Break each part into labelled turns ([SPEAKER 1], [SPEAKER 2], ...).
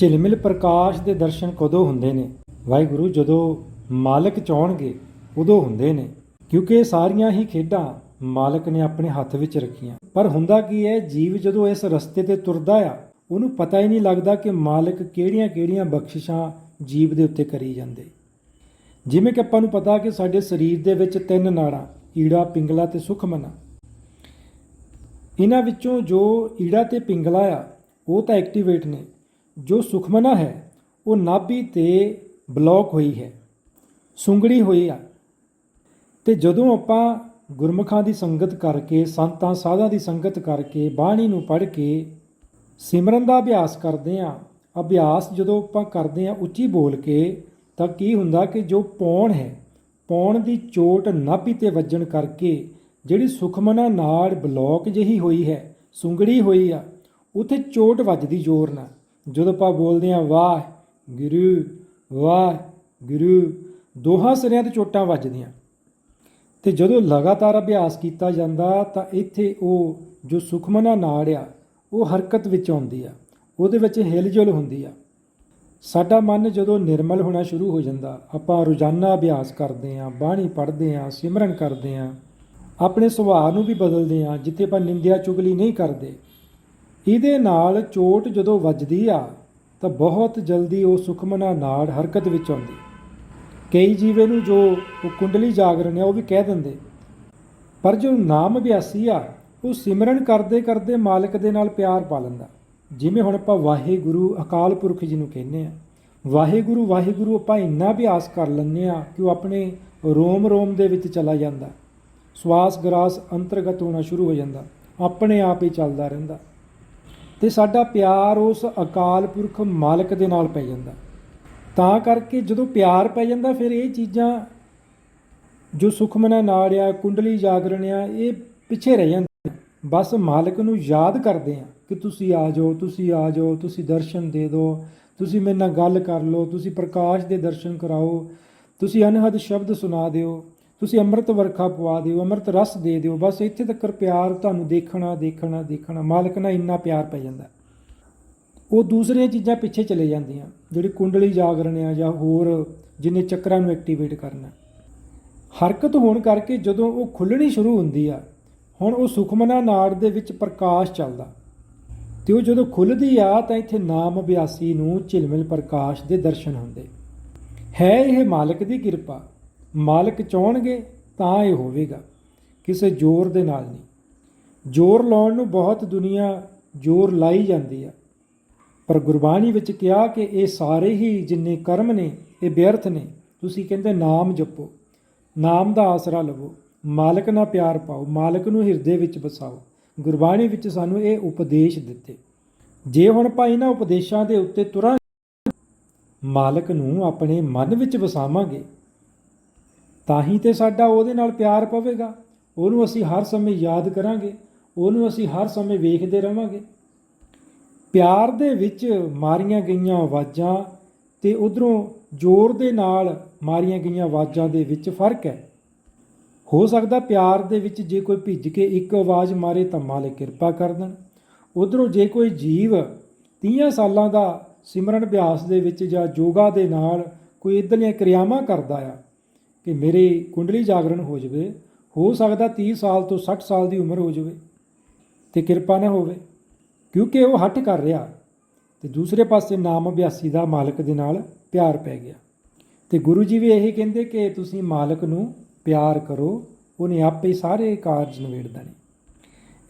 [SPEAKER 1] ਝਿਲਮਿਲ ਪ੍ਰਕਾਸ਼ ਦੇ ਦਰਸ਼ਨ ਕਦੋਂ ਹੁੰਦੇ ਨੇ? ਵਾਹਿਗੁਰੂ, ਜਦੋਂ ਮਾਲਕ ਚਾਹਣਗੇ ਉਦੋਂ ਹੁੰਦੇ ਨੇ। ਕਿਉਂਕਿ ਇਹ ਸਾਰੀਆਂ ਹੀ ਖੇਡਾਂ ਮਾਲਕ ਨੇ ਆਪਣੇ ਹੱਥ ਵਿੱਚ ਰੱਖੀਆਂ। ਪਰ ਹੁੰਦਾ ਕੀ ਹੈ, ਜੀਵ ਜਦੋਂ ਇਸ ਰਸਤੇ ਤੇ ਤੁਰਦਾ ਆ, ਉਹਨੂੰ ਪਤਾ ਹੀ ਨਹੀਂ ਲੱਗਦਾ ਕਿ ਮਾਲਕ ਕਿਹੜੀਆਂ-ਕਿਹੜੀਆਂ ਬਖਸ਼ਿਸ਼ਾਂ ਜੀਵ ਦੇ ਉੱਤੇ ਕਰੀ ਜਾਂਦੇ। ਜਿਵੇਂ ਕਿ ਆਪਾਂ ਨੂੰ ਪਤਾ ਕਿ ਸਾਡੇ ਸਰੀਰ ਦੇ ਵਿੱਚ ਤਿੰਨ ਨਾੜਾਂ, ਈੜਾ, ਪਿੰਗਲਾ ਤੇ ਸੁਖਮਨਾ ਇਹਨਾਂ ਵਿੱਚੋਂ ਜੋ ਈੜਾ ਤੇ ਪਿੰਗਲਾ ਆ, ਉਹ ਤਾਂ ਐਕਟੀਵੇਟ ਨੇ। ਜੋ ਸੁਖਮਨਾ ਹੈ, ਉਹ ਨਾਭੀ ਤੇ ਬਲੌਕ ਹੋਈ ਹੈ, ਸੁੰਗੜੀ ਹੋਈ ਆ। ਤੇ ਜਦੋਂ ਆਪਾਂ ਗੁਰਮੁਖਾਂ ਦੀ ਸੰਗਤ ਕਰਕੇ, ਸੰਤਾਂ, ਸਾਧਾਂ ਦੀ ਸੰਗਤ ਕਰਕੇ ਬਾਣੀ ਨੂੰ ਪੜ੍ਹ ਕੇ ਸਿਮਰਨ ਦਾ ਅਭਿਆਸ ਕਰਦੇ ਆ ਅਭਿਆਸ ਜਦੋਂ ਆਪਾਂ ਕਰਦੇ ਆ ਉੱਚੀ ਬੋਲ ਕੇ, ਤਾਂ ਕੀ ਹੁੰਦਾ ਕਿ ਜੋ ਪੌਣ ਹੈ, ਪੌਣ ਦੀ ਚੋਟ ਨਾਭੀ ਤੇ ਵੱਜਣ ਕਰਕੇ, ਜਿਹੜੀ ਸੁਖਮਨਾ ਨਾਲ ਬਲੌਕ ਜਿਹੀ ਹੋਈ ਹੈ, ਸੁੰਗੜੀ ਹੋਈ ਆ, ਉਥੇ ਚੋਟ ਵੱਜਦੀ ਜ਼ੋਰ ਨਾਲ। ਜਦੋਂ ਆਪਾਂ ਬੋਲਦੇ ਆ ਵਾਹ, ਗੁਰੂ ਵਾਹ, ਗੁਰੂ, ਦੋਹਾਂ ਸਿਰਿਆਂ ਤੇ ਚੋਟਾਂ ਵੱਜਦੀਆਂ। ਤੇ ਜਦੋਂ ਲਗਾਤਾਰ ਅਭਿਆਸ ਕੀਤਾ ਜਾਂਦਾ, ਤਾਂ ਇੱਥੇ ਉਹ ਜੋ ਸੁਖਮਨਾ ਨਾੜ ਆ, ਉਹ ਹਰਕਤ ਵਿੱਚ ਆਉਂਦੀ ਆ। ਉਹਦੇ ਵਿੱਚ ਹਿਲਜੁਲ ਹੁੰਦੀ ਆ। ਸਾਡਾ ਮਨ ਜਦੋਂ ਨਿਰਮਲ ਹੋਣਾ ਸ਼ੁਰੂ ਹੋ ਜਾਂਦਾ, ਆਪਾਂ ਰੋਜ਼ਾਨਾ ਅਭਿਆਸ ਕਰਦੇ ਆਂ ਬਾਣੀ ਪੜ੍ਹਦੇ ਆਂ ਸਿਮਰਨ ਕਰਦੇ ਆਂ ਆਪਣੇ ਸੁਭਾਅ ਨੂੰ ਵੀ ਬਦਲਦੇ ਆਂ ਜਿੱਥੇ ਆਪਾਂ ਨਿੰਦਿਆ ਚੁਗਲੀ ਨਹੀਂ ਕਰਦੇ ਇਹਦੇ ਨਾਲ ਚੋਟ ਜਦੋਂ ਵੱਜਦੀ ਆ, ਤਾਂ ਬਹੁਤ ਜਲਦੀ ਉਹ ਸੁਖਮਨਾ ਨਾੜ ਹਰਕਤ ਵਿੱਚ ਆਉਂਦੀ। ਕਈ ਜੀਵੇ ਨੂੰ ਜੋ ਉਹ ਕੁੰਡਲੀ ਜਾਗਰਣ ਹੈ ਉਹ ਵੀ ਕਹਿ ਦਿੰਦੇ। ਪਰ ਜੋ ਨਾਮ ਅਭਿਆਸੀ ਆ, ਉਹ ਸਿਮਰਨ ਕਰਦੇ ਕਰਦੇ ਮਾਲਕ ਦੇ ਨਾਲ ਪਿਆਰ ਪਾ ਲੈਂਦਾ। ਜਿਵੇਂ ਹੁਣ ਆਪਾਂ ਵਾਹਿਗੁਰੂ ਅਕਾਲ ਪੁਰਖ ਜੀ ਨੂੰ ਕਹਿੰਦੇ ਆ, ਵਾਹਿਗੁਰੂ ਵਾਹਿਗੁਰੂ, ਆਪਾਂ ਇੰਨਾ ਅਭਿਆਸ ਕਰ ਲੈਂਦੇ ਆ ਕਿ ਉਹ ਆਪਣੇ ਰੋਮ ਰੋਮ ਦੇ ਵਿੱਚ ਚਲਾ ਜਾਂਦਾ। ਸਵਾਸ ਗਰਾਸ ਅੰਤਰਗਤ ਹੋਣਾ ਸ਼ੁਰੂ ਹੋ ਜਾਂਦਾ। ਆਪਣੇ ਆਪ ਹੀ ਚੱਲਦਾ ਰਹਿੰਦਾ। ਤੇ ਸਾਡਾ ਪਿਆਰ ਉਸ ਅਕਾਲ ਪੁਰਖ ਮਾਲਕ ਦੇ ਨਾਲ ਪੈ ਜਾਂਦਾ। ਤਾਂ ਕਰਕੇ ਜਦੋਂ ਪਿਆਰ ਪੈ ਜਾਂਦਾ, ਫਿਰ ਇਹ ਚੀਜ਼ਾਂ ਜੋ ਸੁਖਮਨਾ ਨਾੜ ਆ, ਕੁੰਡਲੀ ਜਾਗਰਣ ਆ, ਇਹ ਪਿੱਛੇ ਰਹਿ ਜਾਂਦੇ ਬਸ ਮਾਲਕ ਨੂੰ ਯਾਦ ਕਰਦੇ ਆ ਕਿ ਤੁਸੀਂ ਆ ਜਾਓ, ਤੁਸੀਂ ਆ ਜਾਓ, ਤੁਸੀਂ ਦਰਸ਼ਨ ਦੇ ਦਿਓ, ਤੁਸੀਂ ਮੇਰੇ ਨਾਲ ਗੱਲ ਕਰ ਲਓ, ਤੁਸੀਂ ਪ੍ਰਕਾਸ਼ ਦੇ ਦਰਸ਼ਨ ਕਰਾਓ, ਤੁਸੀਂ ਅਨਹਦ ਸ਼ਬਦ ਸੁਣਾ ਦਿਓ। ਤੁਸੀਂ ਅੰਮ੍ਰਿਤ ਵਰਖਾ ਪਵਾ ਦਿਓ, ਅੰਮ੍ਰਿਤ ਰਸ ਦੇ ਦਿਓ, ਬਸ ਇੱਥੇ ਤੱਕ ਪਿਆਰ ਤੁਹਾਨੂੰ ਦੇਖਣਾ ਦੇਖਣਾ ਦੇਖਣਾ, ਮਾਲਕ ਨਾਲ ਇੰਨਾ ਪਿਆਰ ਪੈ ਜਾਂਦਾ। ਉਹ ਦੂਸਰੀਆਂ ਚੀਜ਼ਾਂ ਪਿੱਛੇ ਚਲੇ ਜਾਂਦੀਆਂ, ਜਿਹੜੀ ਕੁੰਡਲੀ ਜਾਗਰਣ ਆ ਜਾਂ ਹੋਰ ਜਿੰਨੇ ਚੱਕਰਾਂ ਨੂੰ ਐਕਟੀਵੇਟ ਕਰਨਾ। ਹਰਕਤ ਹੋਣ ਕਰਕੇ ਜਦੋਂ ਉਹ ਖੁੱਲਣੀ ਸ਼ੁਰੂ ਹੁੰਦੀ ਆ, ਹੁਣ ਉਹ ਸੁਖਮਨਾ ਨਾੜ ਦੇ ਵਿੱਚ ਪ੍ਰਕਾਸ਼ ਚੱਲਦਾ। ਤੇ ਉਹ ਜਦੋਂ ਖੁੱਲਦੀ ਆ, ਤਾਂ ਇੱਥੇ ਨਾਮ ਅਭਿਆਸੀ ਨੂੰ ਝਿਲਮਿਲ ਪ੍ਰਕਾਸ਼ ਦੇ ਦਰਸ਼ਨ ਹੁੰਦੇ। ਹੈ ਇਹ ਮਾਲਕ ਦੀ ਕਿਰਪਾ। ਮਾਲਕ ਚਾਹਣਗੇ ਤਾਂ ਇਹ ਹੋਵੇਗਾ, ਕਿਸੇ ਜ਼ੋਰ ਦੇ ਨਾਲ ਨਹੀਂ। ਜ਼ੋਰ ਲਾਉਣ ਨੂੰ ਬਹੁਤ ਦੁਨੀਆ ਜ਼ੋਰ ਲਾਈ ਜਾਂਦੀ ਆ। ਪਰ ਗੁਰਬਾਣੀ ਵਿੱਚ ਕਿਹਾ ਕਿ ਇਹ ਸਾਰੇ ਹੀ ਜਿੰਨੇ ਕਰਮ ਨੇ, ਇਹ ਬਿਅਰਥ ਨੇ। ਤੁਸੀਂ ਕਹਿੰਦੇ ਨਾਮ ਜਪੋ, ਨਾਮ ਦਾ ਆਸਰਾ ਲਵੋ, ਮਾਲਕ ਨਾਲ ਪਿਆਰ ਪਾਓ, ਮਾਲਕ ਨੂੰ ਹਿਰਦੇ ਵਿੱਚ ਵਸਾਓ। ਗੁਰਬਾਣੀ ਵਿੱਚ ਸਾਨੂੰ ਇਹ ਉਪਦੇਸ਼ ਦਿੱਤੇ। ਜੇ ਹੁਣ ਭਾਈ ਨਾ ਉਪਦੇਸ਼ਾਂ ਦੇ ਉੱਤੇ ਤੁਰਾਂ, ਮਾਲਕ ਨੂੰ ਆਪਣੇ ਮਨ ਵਿੱਚ ਵਸਾਵਾਂਗੇ ਤਾਂ ਹੀ ਤੇ ਸਾਡਾ ਉਹਦੇ ਨਾਲ ਪਿਆਰ ਪਵੇਗਾ। ਉਹਨੂੰ ਅਸੀਂ ਹਰ ਸਮੇਂ ਯਾਦ ਕਰਾਂਗੇ। ਉਹਨੂੰ ਅਸੀਂ ਹਰ ਸਮੇਂ ਵੇਖਦੇ ਰਵਾਂਗੇ। ਪਿਆਰ ਦੇ ਵਿੱਚ ਮਾਰੀਆਂ ਗਈਆਂ ਆਵਾਜ਼ਾਂ ਤੇ ਉਧਰੋਂ ਜ਼ੋਰ ਦੇ ਨਾਲ ਮਾਰੀਆਂ ਗਈਆਂ ਆਵਾਜ਼ਾਂ ਦੇ ਵਿੱਚ ਫ਼ਰਕ ਹੈ। ਹੋ ਸਕਦਾ ਪਿਆਰ ਦੇ ਵਿੱਚ ਜੇ ਕੋਈ ਭਿੱਜ ਕੇ ਇੱਕ ਆਵਾਜ਼ ਮਾਰੇ ਤਾਂ ਮਾਲਕ ਕਿਰਪਾ ਕਰ ਦੇਣ। ਉਧਰੋਂ ਜੇ ਕੋਈ ਜੀਵ 30 ਸਾਲਾਂ ਦਾ ਸਿਮਰਨ ਅਭਿਆਸ ਦੇ ਵਿੱਚ ਜਾਂ ਯੋਗਾ ਦੇ ਨਾਲ ਕੋਈ ਇਦਾਂ ਕਿਰਿਆਵਾਂ ਕਰਦਾ ਆ ਕਿ ਮੇਰੇ ਕੁੰਡਲੀ ਜਾਗਰਣ ਹੋ ਜਾਵੇ, ਹੋ ਸਕਦਾ 30 ਸਾਲ ਤੋਂ 60 ਸਾਲ ਦੀ ਉਮਰ ਹੋ ਜਾਵੇ ਤੇ ਕਿਰਪਾ ਨਾ ਹੋਵੇ, ਕਿਉਂਕਿ ਉਹ ਹੱਠ ਕਰ ਰਿਹਾ ਤੇ ਦੂਸਰੇ ਪਾਸੇ ਨਾਮ ਅਭਿਆਸੀ ਦਾ ਮਾਲਕ ਦੇ ਨਾਲ ਪਿਆਰ ਪੈ ਗਿਆ। ਤੇ ਗੁਰੂ ਜੀ ਵੀ ਇਹੀ ਕਹਿੰਦੇ ਕਿ ਤੁਸੀਂ ਮਾਲਕ ਨੂੰ ਪਿਆਰ ਕਰੋ, ਉਹਨੇ ਆਪੇ ਸਾਰੇ ਕਾਰਜ ਨਿਬੇੜਦਾ ਨੇ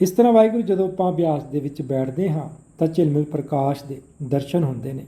[SPEAKER 1] ਇਸ ਤਰ੍ਹਾਂ ਵਾਹਿਗੁਰੂ ਜਦੋਂ ਆਪਾਂ ਅਭਿਆਸ ਦੇ ਵਿੱਚ ਬੈਠਦੇ ਹਾਂ, ਤਾਂ ਝਿਲਮਿਲ ਪ੍ਰਕਾਸ਼ ਦੇ ਦਰਸ਼ਨ ਹੁੰਦੇ ਨੇ।